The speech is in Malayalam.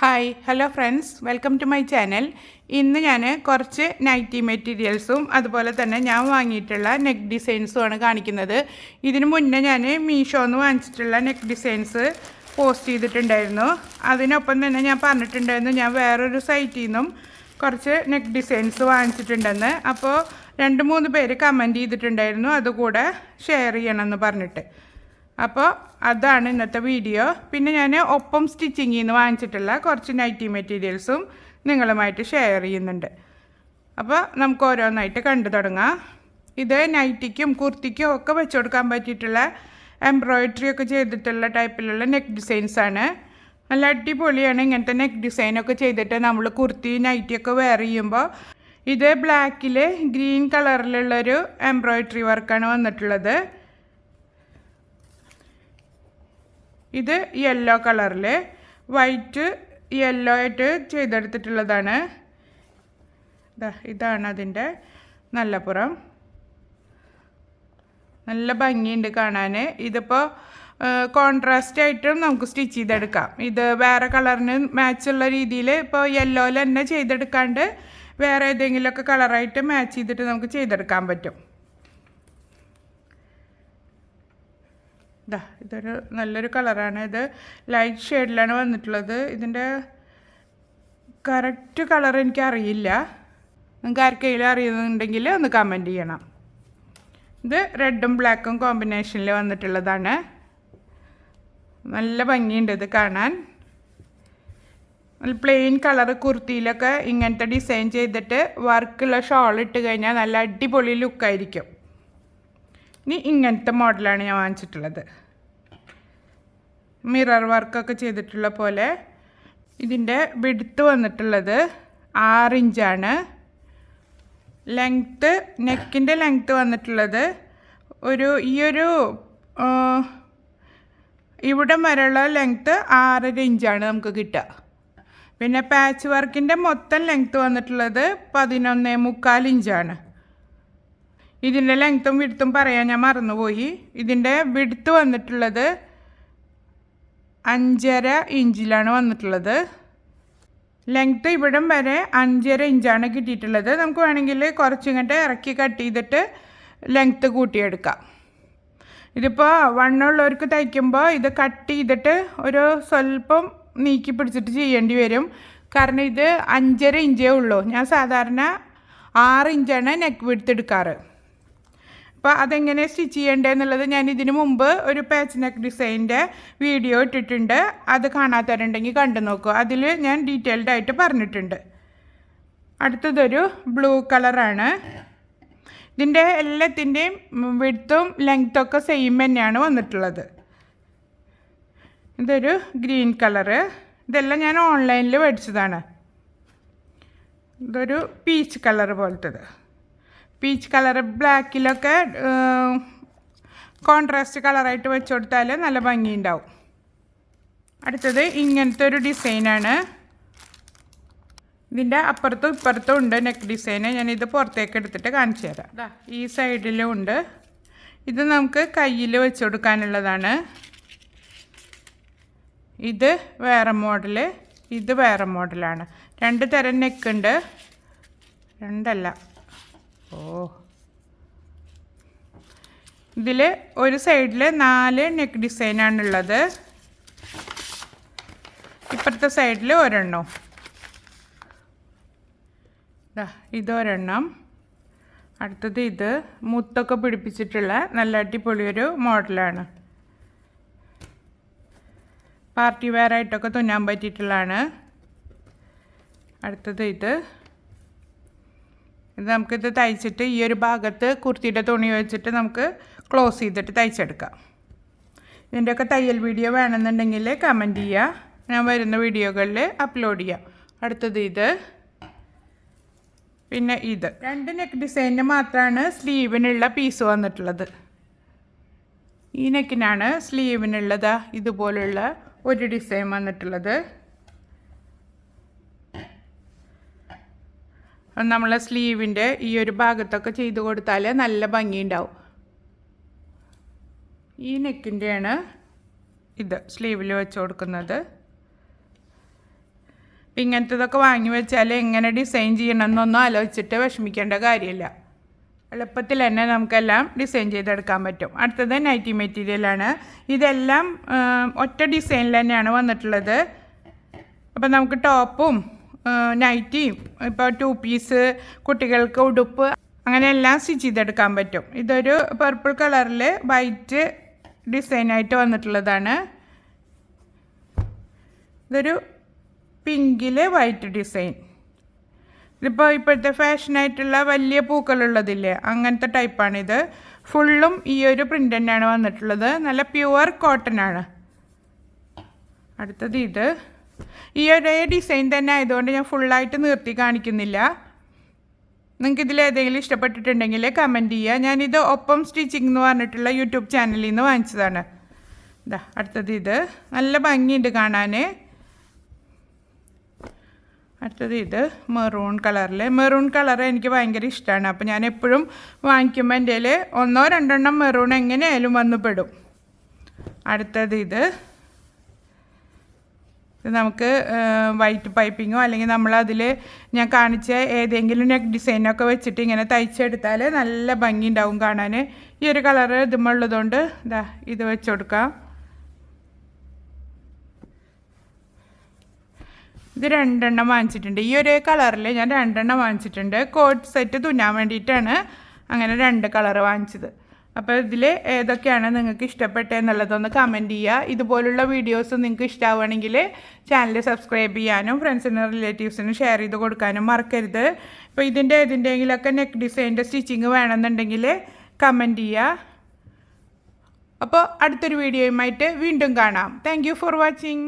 Hi hello friends welcome to my channel ഇന്ന് ഞാൻ കുറച്ച് നൈറ്റി മെറ്റീരിയൽസും അതുപോലെ തന്നെ ഞാൻ വാങ്ങിയിട്ടുള്ള നെക്ക് ഡിസൈൻസും ആണ് കാണിക്കുന്നത്. ഇതിന് മുന്നേ ഞാൻ മീഷോന്ന് വാങ്ങിച്ചിട്ടുള്ള നെക്ക് ഡിസൈൻസ് പോസ്റ്റ് ചെയ്തിട്ടുണ്ടായിരുന്നു. അതിനൊപ്പം തന്നെ ഞാൻ പറഞ്ഞിട്ടുണ്ടായിരുന്നു ഞാൻ വേറൊരു സൈറ്റിൽ നിന്നും കുറച്ച് നെക്ക് ഡിസൈൻസ് വാങ്ങിച്ചിട്ടുണ്ടെന്ന്. അപ്പോൾ രണ്ട് മൂന്ന് പേര് കമന്റ് ചെയ്തിട്ടുണ്ടായിരുന്നു അതുകൂടെ ഷെയർ ചെയ്യണമെന്ന് പറഞ്ഞിട്ട്. അപ്പോൾ അതാണ് ഇന്നത്തെ വീഡിയോ. പിന്നെ ഞാൻ ഒപ്പം സ്റ്റിച്ചിങ്ങിൽ നിന്ന് വാങ്ങിച്ചിട്ടുള്ള കുറച്ച് നൈറ്റി മെറ്റീരിയൽസും നിങ്ങളുമായിട്ട് ഷെയർ ചെയ്യുന്നുണ്ട്. അപ്പോൾ നമുക്ക് ഓരോന്നായിട്ട് കണ്ടു തുടങ്ങാം. ഇത് നൈറ്റിക്കും കുർത്തിക്കും ഒക്കെ വെച്ച് കൊടുക്കാൻ പറ്റിയിട്ടുള്ള എംബ്രോയിഡറി ഒക്കെ ചെയ്തിട്ടുള്ള ടൈപ്പിലുള്ള നെക്ക് ഡിസൈൻസ് ആണ് നല്ല അടിപൊളിയാണ് ഇങ്ങനത്തെ നെക്ക് ഡിസൈനൊക്കെ ചെയ്തിട്ട് നമ്മൾ കുർത്തി നൈറ്റിയൊക്കെ വെയർ ചെയ്യുമ്പോൾ. ഇത് ബ്ലാക്കിൽ ഗ്രീൻ കളറിലുള്ളൊരു എംബ്രോയിഡറി വർക്കാണ് വന്നിട്ടുള്ളത്. ഇത് യെല്ലോ കളറിൽ വൈറ്റ് യെല്ലോ ആയിട്ട് ചെയ്തെടുത്തിട്ടുള്ളതാണ്. ഇതാണ് അതിന്റെ നല്ല പുറം നല്ല ഭംഗിയുണ്ട് കാണാൻ ഇതിപ്പോൾ കോൺട്രാസ്റ്റ് ആയിട്ടും നമുക്ക് സ്റ്റിച്ച് ചെയ്തെടുക്കാം. ഇത് വേറെ കളറിന് മാച്ച് ഉള്ള രീതിയിൽ ഇപ്പോൾ യെല്ലോയിൽ തന്നെ ചെയ്തെടുക്കാണ്ട് വേറെ ഏതെങ്കിലുമൊക്കെ കളറായിട്ട് മാച്ച് ചെയ്തിട്ട് നമുക്ക് ചെയ്തെടുക്കാൻ പറ്റും. ഇതാ ഇതൊരു നല്ലൊരു കളറാണ്. ഇത് ലൈറ്റ് ഷെയ്ഡിലാണ് വന്നിട്ടുള്ളത്. ഇതിന്റെ കറക്റ്റ് കളർ എനിക്ക് അറിയില്ല നിങ്ങൾക്ക് ആർക്കെങ്കിലും അറിയുന്നുണ്ടെങ്കിൽ ഒന്ന് കമന്റ് ചെയ്യണം. ഇത് റെഡും ബ്ലാക്കും കോമ്പിനേഷനിൽ വന്നിട്ടുള്ളതാണ്. നല്ല ഭംഗിയുണ്ട് ഇത് കാണാൻ. പ്ലെയിൻ കളർ കുർത്തിയിലൊക്കെ ഇങ്ങനത്തെ ഡിസൈൻ ചെയ്തിട്ട് വർക്കുള്ള ഷോൾ ഇട്ട് കഴിഞ്ഞാൽ നല്ല അടിപൊളി ലുക്കായിരിക്കും ഇനി ഇങ്ങനത്തെ മോഡലാണ് ഞാൻ വാങ്ങിച്ചിട്ടുള്ളത്. മിറർ വർക്കൊക്കെ ചെയ്തിട്ടുള്ള പോലെ ഇതിന്റെ വിടുത്ത് വന്നിട്ടുള്ളത് ആറ് ഇഞ്ചാണ് ലെങ്ത്ത് നെക്കിന്റെ ലെങ്ത്ത് വന്നിട്ടുള്ളത് ഒരു ഈയൊരു ഇവിടെ വരെയുള്ള ലെങ്ത്ത് ആറര ഇഞ്ചാണ് നമുക്ക് കിട്ടുക. പിന്നെ പാച്ച് വർക്കിന്റെ മൊത്തം ലെങ്ത്ത് വന്നിട്ടുള്ളത് പതിനൊന്നേ മുക്കാൽ ഇഞ്ചാണ് ഇതിന്റെ ലെങ്ത്തും വിടുത്തും പറയാൻ ഞാൻ മറന്നുപോയി. ഇതിന്റെ വിടുത്ത് വന്നിട്ടുള്ളത് അഞ്ചര ഇഞ്ചിലാണ് വന്നിട്ടുള്ളത്. ലെങ്ത്ത് ഇവിടം വരെ അഞ്ചര ഇഞ്ചാണ് കിട്ടിയിട്ടുള്ളത്. നമുക്ക് വേണമെങ്കിൽ കുറച്ചിങ്ങോട്ട് ഇറക്കി കട്ട് ചെയ്തിട്ട് ലെങ്ത്ത് കൂട്ടിയെടുക്കാം. ഇതിപ്പോൾ വണ്ണുള്ളവർക്ക് തയ്ക്കുമ്പോൾ ഇത് കട്ട് ചെയ്തിട്ട് ഒരു സ്വല്പം നീക്കി പിടിച്ചിട്ട് ചെയ്യേണ്ടി വരും. കാരണം ഇത് അഞ്ചര ഇഞ്ചേ ഉള്ളൂ. ഞാൻ സാധാരണ ആറ് ഇഞ്ചാണ് നെക്ക് വിടുത്ത് എടുക്കാറ്. അപ്പോൾ അതെങ്ങനെ സ്റ്റിച്ച് ചെയ്യേണ്ടതെന്നുള്ളത് ഞാൻ ഇതിനു മുമ്പ് ഒരു പാച്ച് നെക്ക് ഡിസൈന്റെ വീഡിയോ ഇട്ടിട്ടുണ്ട്. അത് കാണാത്തവരുണ്ടെങ്കിൽ കണ്ടു നോക്കുക അതിൽ ഞാൻ ഡീറ്റെയിൽഡ് ആയിട്ട് പറഞ്ഞിട്ടുണ്ട്. അടുത്തതൊരു ബ്ലൂ കളറാണ് ഇതിന്റെ എല്ലാത്തിന്റെയും വിടുത്തും ലെങ്ത്തൊക്കെ സെയിം തന്നെയാണ് വന്നിട്ടുള്ളത്. ഇതൊരു ഗ്രീൻ കളറ് ഇതെല്ലാം ഞാൻ ഓൺലൈനിൽ മേടിച്ചതാണ്. ഇതൊരു പീച്ച് കളർ പോലത്തത്. പീച്ച് കളർ ബ്ലാക്കിലൊക്കെ കോൺട്രാസ്റ്റ് കളറായിട്ട് വെച്ച് കൊടുത്താൽ നല്ല ഭംഗിയുണ്ടാവും. അടുത്തത് ഇങ്ങനത്തെ ഒരു ഡിസൈനാണ് ഇതിന്റെ അപ്പുറത്തും ഇപ്പുറത്തും ഉണ്ട് നെക്ക് ഡിസൈന് ഞാനിത് പുറത്തേക്ക് എടുത്തിട്ട് കാണിച്ചു തരാം. ഈ സൈഡിലും ഉണ്ട്. ഇത് നമുക്ക് കയ്യിൽ വെച്ച് കൊടുക്കാനുള്ളതാണ് ഇത് വേറെ മോഡൽ ഇത് വേറെ മോഡലാണ് രണ്ട് തരം നെക്ക് ഉണ്ട്. രണ്ടല്ല. ഓ. ഇതിൽ ഒരു സൈഡിൽ നാല് നെക്ക് ഡിസൈനാണുള്ളത് ഇപ്പുറത്തെ സൈഡിൽ ഒരെണ്ണം. ഇതൊരെണ്ണം. അടുത്തത് ഇത്. മുത്തൊക്കെ പിടിപ്പിച്ചിട്ടുള്ള നല്ല അടിപൊളിയൊരു മോഡലാണ്. പാർട്ടി വെയറായിട്ടൊക്കെ തുന്നാൻ പറ്റിയിട്ടുള്ളതാണ്. അടുത്തത് ഇത്. ഇത് നമുക്കിത് തയ്ച്ചിട്ട് ഈ ഒരു ഭാഗത്ത് കുർത്തിയുടെ തുണി വെച്ചിട്ട് നമുക്ക് ക്ലോസ് ചെയ്തിട്ട് തയ്ച്ചെടുക്കാം. ഇതിന്റെയൊക്കെ തയ്യൽ വീഡിയോ വേണമെന്നുണ്ടെങ്കിൽ കമന്റ് ചെയ്യുക. ഞാൻ വരുന്ന വീഡിയോകളിൽ അപ്ലോഡ് ചെയ്യാം. അടുത്തത് ഇത്. പിന്നെ ഇത്. രണ്ട് നെക്ക് ഡിസൈനിന് മാത്രമാണ് സ്ലീവിനുള്ള പീസ് വന്നിട്ടുള്ളത്. ഈ നെക്കിനാണ് സ്ലീവിനുള്ളത് ഇതുപോലുള്ള ഒരു ഡിസൈൻ വന്നിട്ടുള്ളത്. നമ്മൾ സ്ലീവിന്റെ ഈ ഒരു ഭാഗത്തൊക്കെ ചെയ്ത് കൊടുത്താൽ നല്ല ഭംഗിയുണ്ടാവും. ഈ നെക്കിന്റെയാണ് ഇത് സ്ലീവിൽ വെച്ച് കൊടുക്കുന്നത്. ഇങ്ങനത്തതൊക്കെ വാങ്ങി വെച്ചാൽ എങ്ങനെ ഡിസൈൻ ചെയ്യണമെന്നൊന്നും ആലോചിച്ചിട്ട് വിഷമിക്കേണ്ട കാര്യമില്ല. എളുപ്പത്തിൽ തന്നെ നമുക്കെല്ലാം ഡിസൈൻ ചെയ്തെടുക്കാൻ പറ്റും. അടുത്തത് നൈറ്റി മെറ്റീരിയലാണ് ഇതെല്ലാം ഒറ്റ ഡിസൈനിൽ തന്നെയാണ് വന്നിട്ടുള്ളത്. അപ്പം നമുക്ക് ടോപ്പും നൈറ്റിയും ഇപ്പോൾ ടു പീസ് കുട്ടികൾക്ക് ഉടുപ്പ് അങ്ങനെയെല്ലാം സ്റ്റിച്ച് ചെയ്തെടുക്കാൻ പറ്റും. ഇതൊരു പർപ്പിൾ കളറിൽ വൈറ്റ് ഡിസൈനായിട്ട് വന്നിട്ടുള്ളതാണ്. ഇതൊരു പിങ്കിൽ വൈറ്റ് ഡിസൈൻ ഇതിപ്പോൾ ഇപ്പോഴത്തെ ഫാഷനായിട്ടുള്ള വലിയ പൂക്കളുള്ളതില്ലേ അങ്ങനത്തെ ടൈപ്പാണിത് ഫുള്ളും ഈ ഒരു പ്രിന്റ് തന്നെയാണ് വന്നിട്ടുള്ളത്. നല്ല പ്യുവർ കോട്ടൺ ആണ്. അടുത്തത് ഇത്. ഈ ഒരേ ഡിസൈൻ തന്നെ ആയതുകൊണ്ട് ഞാൻ ഫുള്ളായിട്ട് നിർത്തി കാണിക്കുന്നില്ല. നിങ്ങൾക്ക് ഇതിൽ ഏതെങ്കിലും ഇഷ്ടപ്പെട്ടിട്ടുണ്ടെങ്കിൽ കമന്റ് ചെയ്യുക. ഞാനിത് ഒപ്പം സ്റ്റിച്ചിങ് എന്ന് പറഞ്ഞിട്ടുള്ള യൂട്യൂബ് ചാനലിൽ നിന്ന് വാങ്ങിച്ചതാണ്. ഇതാ അടുത്തത് ഇത്. നല്ല ഭംഗിയുണ്ട് കാണാൻ. അടുത്തത് ഇത് മെറൂൺ കളറിൽ മെറൂൺ കളർ എനിക്ക് ഭയങ്കര ഇഷ്ടമാണ്. അപ്പോൾ ഞാൻ എപ്പോഴും വാങ്ങിക്കുമ്പോൾ എന്റെ ഒന്നോ രണ്ടെണ്ണം മെറൂൺ എങ്ങനെയായാലും വന്ന് പെടും അടുത്തത് ഇത്. നമുക്ക് വൈറ്റ് പൈപ്പിങ്ങോ അല്ലെങ്കിൽ നമ്മൾ നമ്മളതിൽ ഞാൻ കാണിച്ച ഏതെങ്കിലും നെക്ക് ഡിസൈനൊക്കെ വെച്ചിട്ട് ഇങ്ങനെ തയ്ച്ചെടുത്താൽ നല്ല ഭംഗി ഉണ്ടാവും കാണാൻ ഈ ഒരു കളറ് ഇതുമുള്ളതുകൊണ്ട് ഇതാ ഇത് വെച്ച് കൊടുക്കാം. ഇത് രണ്ടെണ്ണം വാങ്ങിച്ചിട്ടുണ്ട്. ഈ ഒരേ കളറിൽ ഞാൻ രണ്ടെണ്ണം വാങ്ങിച്ചിട്ടുണ്ട്. കോട്ട് സെറ്റ് തുന്നാൻ വേണ്ടിയിട്ടാണ് അങ്ങനെ രണ്ട് കളർ വാങ്ങിച്ചത്. അപ്പോൾ ഇതിൽ ഏതൊക്കെയാണ് നിങ്ങൾക്ക് ഇഷ്ടപ്പെട്ടതെന്നുള്ളതൊന്ന് കമന്റ് ചെയ്യുക. ഇതുപോലുള്ള വീഡിയോസ് നിങ്ങൾക്ക് ഇഷ്ടമാവുകയാണെങ്കിൽ ചാനൽ സബ്സ്ക്രൈബ് ചെയ്യാനും ഫ്രണ്ട്സിനും റിലേറ്റീവ്സിനും ഷെയർ ചെയ്ത് കൊടുക്കാനും മറക്കരുത്. ഇപ്പോൾ ഇതിന്റെ ഏതിന്റെങ്കിലൊക്കെ നെക്ക് ഡിസൈന്റെ സ്റ്റിച്ചിങ് വേണമെന്നുണ്ടെങ്കിൽ കമന്റ് ചെയ്യുക. അപ്പോൾ അടുത്തൊരു വീഡിയോയുമായിട്ട് വീണ്ടും കാണാം. Thank for watching